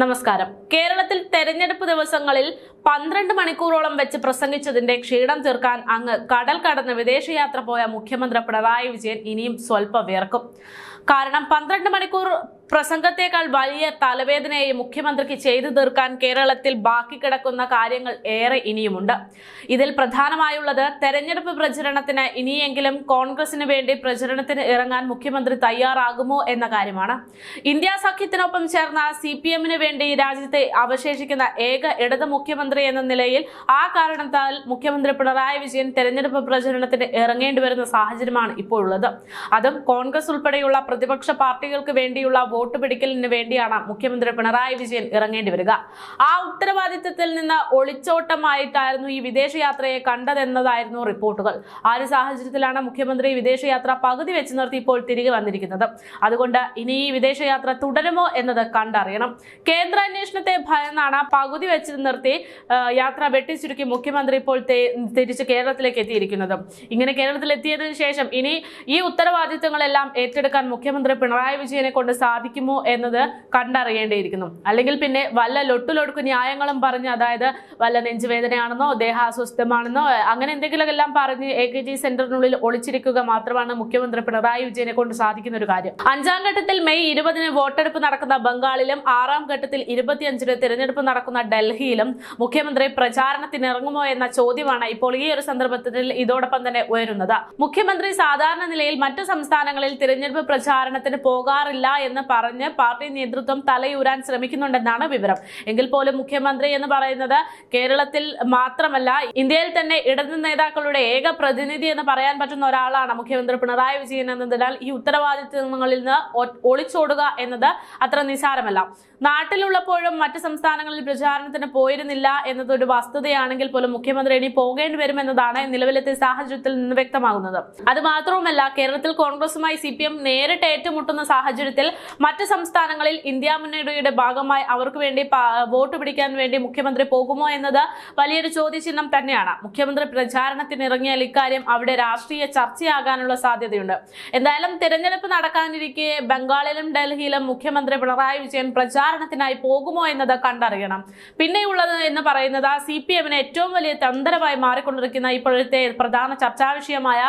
നമസ്കാരം. കേരളത്തിൽ തെരഞ്ഞെടുപ്പ് ദിവസങ്ങളിൽ പന്ത്രണ്ട് മണിക്കൂറോളം വെച്ച് പ്രസംഗിച്ചതിന്റെ ക്ഷീണം തീർക്കാൻ അങ്ങ് കടൽ കടന്ന് വിദേശയാത്ര പോയ മുഖ്യമന്ത്രി പിണറായി വിജയൻ ഇനിയും സ്വല്പം വിയർക്കും. കാരണം പന്ത്രണ്ട് മണിക്കൂർ പ്രസംഗത്തേക്കാൾ വലിയ തലവേദനയെ മുഖ്യമന്ത്രിക്ക് ചെയ്തു തീർക്കാൻ കേരളത്തിൽ ബാക്കി കിടക്കുന്ന കാര്യങ്ങൾ ഏറെ ഇനിയുമുണ്ട്. ഇതിൽ പ്രധാനമായുള്ളത് തെരഞ്ഞെടുപ്പ് പ്രചരണത്തിന് ഇനിയെങ്കിലും കോൺഗ്രസിന് വേണ്ടി പ്രചരണത്തിന് ഇറങ്ങാൻ മുഖ്യമന്ത്രി തയ്യാറാകുമോ എന്ന കാര്യമാണ്. ഇന്ത്യ സഖ്യത്തിനൊപ്പം ചേർന്ന സി പി എമ്മിന് വേണ്ടി രാജ്യത്തെ അവശേഷിക്കുന്ന ഏക ഇടത് മുഖ്യമന്ത്രി എന്ന നിലയിൽ ആ കാരണത്താൽ മുഖ്യമന്ത്രി പിണറായി വിജയൻ തെരഞ്ഞെടുപ്പ് പ്രചരണത്തിന് ഇറങ്ങേണ്ടി വരുന്ന സാഹചര്യമാണ് ഇപ്പോഴുള്ളത്. അതും കോൺഗ്രസ് ഉൾപ്പെടെയുള്ള പ്രതിപക്ഷ പാർട്ടികൾക്ക് വേണ്ടിയുള്ള വോട്ട് പിടിക്കലിന് വേണ്ടിയാണ് മുഖ്യമന്ത്രി പിണറായി വിജയൻ ഇറങ്ങേണ്ടി വരിക. ആ ഉത്തരവാദിത്തത്തിൽ നിന്ന് ഒളിച്ചോട്ടമായിട്ടായിരുന്നു ഈ വിദേശയാത്രയെ കണ്ടതെന്നതായിരുന്നു റിപ്പോർട്ടുകൾ. ആ ഒരു സാഹചര്യത്തിലാണ് മുഖ്യമന്ത്രി വിദേശയാത്ര പകുതി വെച്ച് നിർത്തി ഇപ്പോൾ തിരികെ വന്നിരിക്കുന്നത്. അതുകൊണ്ട് ഇനി ഈ വിദേശയാത്ര തുടരുമോ എന്നത് കണ്ടറിയണം. കേന്ദ്ര അന്വേഷണത്തെ ഭയന്നാണ് പകുതി വെച്ച് നിർത്തി യാത്ര വെട്ടിച്ചുരുക്കി മുഖ്യമന്ത്രി ഇപ്പോൾ തിരിച്ച് കേരളത്തിലേക്ക് എത്തിയിരിക്കുന്നത്. ഇങ്ങനെ കേരളത്തിൽ എത്തിയതിനു ശേഷം ഇനി ഈ ഉത്തരവാദിത്തങ്ങളെല്ലാം ഏറ്റെടുക്കാൻ മുഖ്യമന്ത്രി പിണറായി വിജയനെ കൊണ്ട് സാധിക്കുമോ എന്നത് കണ്ടറിയേണ്ടിയിരിക്കുന്നു. അല്ലെങ്കിൽ പിന്നെ വല്ല ലൊട്ടുലൊടുക്കു ന്യായങ്ങളും പറഞ്ഞ് അതായത് വല്ല നെഞ്ചുവേദനയാണെന്നോ ദേഹാസ്വസ്ഥമാണെന്നോ അങ്ങനെ എന്തെങ്കിലും എല്ലാം പറഞ്ഞ് എ കെ ജി സെന്ററിനുള്ളിൽ ഒളിച്ചിരിക്കുക മാത്രമാണ് മുഖ്യമന്ത്രി പിണറായി വിജയനെ കൊണ്ട് സാധിക്കുന്ന ഒരു കാര്യം. അഞ്ചാം ഘട്ടത്തിൽ മെയ് ഇരുപതിന് വോട്ടെടുപ്പ് നടക്കുന്ന ബംഗാളിലും ആറാം ഘട്ടത്തിൽ ഇരുപത്തിയഞ്ചിന് തിരഞ്ഞെടുപ്പ് നടക്കുന്ന ഡൽഹിയിലും മുഖ്യമന്ത്രി പ്രചാരണത്തിന് ഇറങ്ങുമോ എന്ന ചോദ്യമാണ് ഇപ്പോൾ ഈ ഒരു സന്ദർഭത്തിൽ ഇതോടൊപ്പം തന്നെ ഉയരുന്നത്. മുഖ്യമന്ത്രി സാധാരണ നിലയിൽ മറ്റു സംസ്ഥാനങ്ങളിൽ തിരഞ്ഞെടുപ്പ് പ്രചാരണത്തിന് പോകാറില്ല എന്ന് പറഞ്ഞ് പാർട്ടി നേതൃത്വം തലയൂരാൻ ശ്രമിക്കുന്നുണ്ടെന്നാണ് വിവരം. എങ്കിൽ പോലും മുഖ്യമന്ത്രി എന്ന് പറയുന്നത് കേരളത്തിൽ മാത്രമല്ല ഇന്ത്യയിൽ തന്നെ ഇടതു നേതാക്കളുടെ ഏക പ്രതിനിധി എന്ന് പറയാൻ പറ്റുന്ന ഒരാളാണ് മുഖ്യമന്ത്രി പിണറായി വിജയൻ എന്നതിനാൽ ഈ ഉത്തരവാദിത്വങ്ങളിൽ നിന്ന് ഒളിച്ചോടുക എന്നത് അത്ര നിസാരമല്ല. നാട്ടിലുള്ളപ്പോഴും മറ്റ് സംസ്ഥാനങ്ങളിൽ പ്രചാരണത്തിന് പോയിരുന്നില്ല എന്നതൊരു വസ്തുതയാണെങ്കിൽ പോലും മുഖ്യമന്ത്രി ഇനി പോകേണ്ടി വരുമെന്നതാണ് നിലവിലത്തെ സാഹചര്യത്തിൽ നിന്ന് വ്യക്തമാകുന്നത്. അത് മാത്രവുമല്ല കേരളത്തിൽ കോൺഗ്രസുമായി സി എം നേരിട്ട് ഏറ്റുമുട്ടുന്ന സാഹചര്യത്തിൽ മറ്റ് സംസ്ഥാനങ്ങളിൽ ഇന്ത്യ മുന്നണിയുടെ ഭാഗമായി അവർക്ക് വേണ്ടി വോട്ട് പിടിക്കാൻ വേണ്ടി മുഖ്യമന്ത്രി പോകുമോ എന്നത് വലിയൊരു ചോദ്യചിഹ്നം തന്നെയാണ്. മുഖ്യമന്ത്രി പ്രചാരണത്തിന് ഇറങ്ങിയാൽ ഇക്കാര്യം അവിടെ രാഷ്ട്രീയ ചർച്ചയാകാനുള്ള സാധ്യതയുണ്ട്. എന്തായാലും തിരഞ്ഞെടുപ്പ് നടക്കാനിരിക്കെ ബംഗാളിലും ഡൽഹിയിലും മുഖ്യമന്ത്രി പിണറായി വിജയൻ പ്രചാരണത്തിനായി പോകുമോ എന്നത് കണ്ടറിയണം. പിന്നെയുള്ളത് എന്ന് പറയുന്നത് സി പി എമ്മിന് ഏറ്റവും വലിയ തന്ത്രമായി മാറിക്കൊണ്ടിരിക്കുന്ന ഇപ്പോഴത്തെ പ്രധാന ചർച്ചാ വിഷയമായ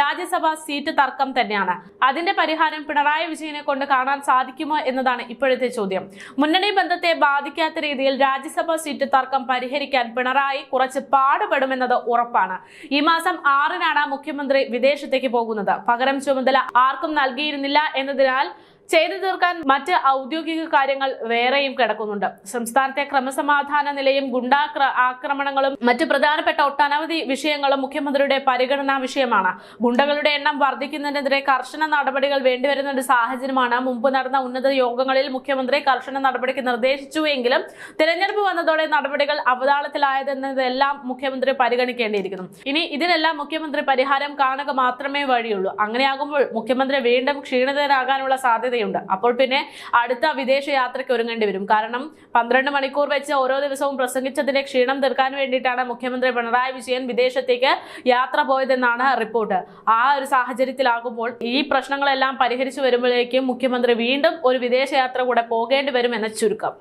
രാജ്യസഭാ സീറ്റ് തർക്കം തന്നെയാണ്. അതിന്റെ പരിഹാരം പിണറായി വിജയനെ കൊണ്ട് കാണാൻ സാധിക്കുമോ എന്നതാണ് ഇപ്പോഴത്തെ ചോദ്യം. മുന്നണി ബന്ധത്തെ ബാധിക്കാത്ത രീതിയിൽ രാജ്യസഭാ സീറ്റ് തർക്കം പരിഹരിക്കാൻ പിണറായി കുറച്ച് പാടുപെടുമെന്നത് ഉറപ്പാണ്. ഈ മാസം ആറിനാണ് മുഖ്യമന്ത്രി വിദേശത്തേക്ക് പോകുന്നത്. പകരം ചുമതല ആർക്കും നൽകിയിരുന്നില്ല എന്നതിനാൽ ചെയ്തു തീർക്കാൻ മറ്റ് ഔദ്യോഗിക കാര്യങ്ങൾ വേറെയും കിടക്കുന്നുണ്ട്. സംസ്ഥാനത്തെ ക്രമസമാധാന നിലയും ഗുണ്ടാക്ര ആക്രമണങ്ങളും മറ്റ് പ്രധാനപ്പെട്ട ഒട്ടനവധി വിഷയങ്ങളും മുഖ്യമന്ത്രിയുടെ പരിഗണനാ വിഷയമാണ്. ഗുണ്ടകളുടെ എണ്ണം വർദ്ധിക്കുന്നതിനെതിരെ കർശന നടപടികൾ വേണ്ടിവരുന്ന ഒരു സാഹചര്യമാണ്. മുമ്പ് നടന്ന ഉന്നത യോഗങ്ങളിൽ മുഖ്യമന്ത്രി കർശന നടപടിക്ക് നിർദ്ദേശിച്ചുവെങ്കിലും തെരഞ്ഞെടുപ്പ് വന്നതോടെ നടപടികൾ അവതാളത്തിലായതെന്നതെല്ലാം മുഖ്യമന്ത്രി പരിഗണിക്കേണ്ടിയിരിക്കുന്നു. ഇനി ഇതിനെല്ലാം മുഖ്യമന്ത്രി പരിഹാരം കാണുക മാത്രമേ വഴിയുള്ളൂ. അങ്ങനെയാകുമ്പോൾ മുഖ്യമന്ത്രി വീണ്ടും ക്ഷീണിതരാകാനുള്ള സാധ്യതയുണ്ട് അപ്പോൾ പിന്നെ അടുത്ത വിദേശ യാത്രയ്ക്ക് ഒരുങ്ങേണ്ടി വരും. കാരണം പന്ത്രണ്ട് മണിക്കൂർ വെച്ച് ഓരോ ദിവസവും പ്രസംഗിച്ചതിന്റെ ക്ഷീണം തീർക്കാൻ വേണ്ടിയിട്ടാണ് മുഖ്യമന്ത്രി പിണറായി വിജയൻ വിദേശത്തേക്ക് യാത്ര പോയതെന്നാണ് റിപ്പോർട്ട്. ആ ഒരു സാഹചര്യത്തിലാകുമ്പോൾ ഈ പ്രശ്നങ്ങളെല്ലാം പരിഹരിച്ചു വരുമ്പോഴേക്കും മുഖ്യമന്ത്രി വീണ്ടും ഒരു വിദേശയാത്ര കൂടെ പോകേണ്ടി വരുമെന്ന ചുരുക്കം.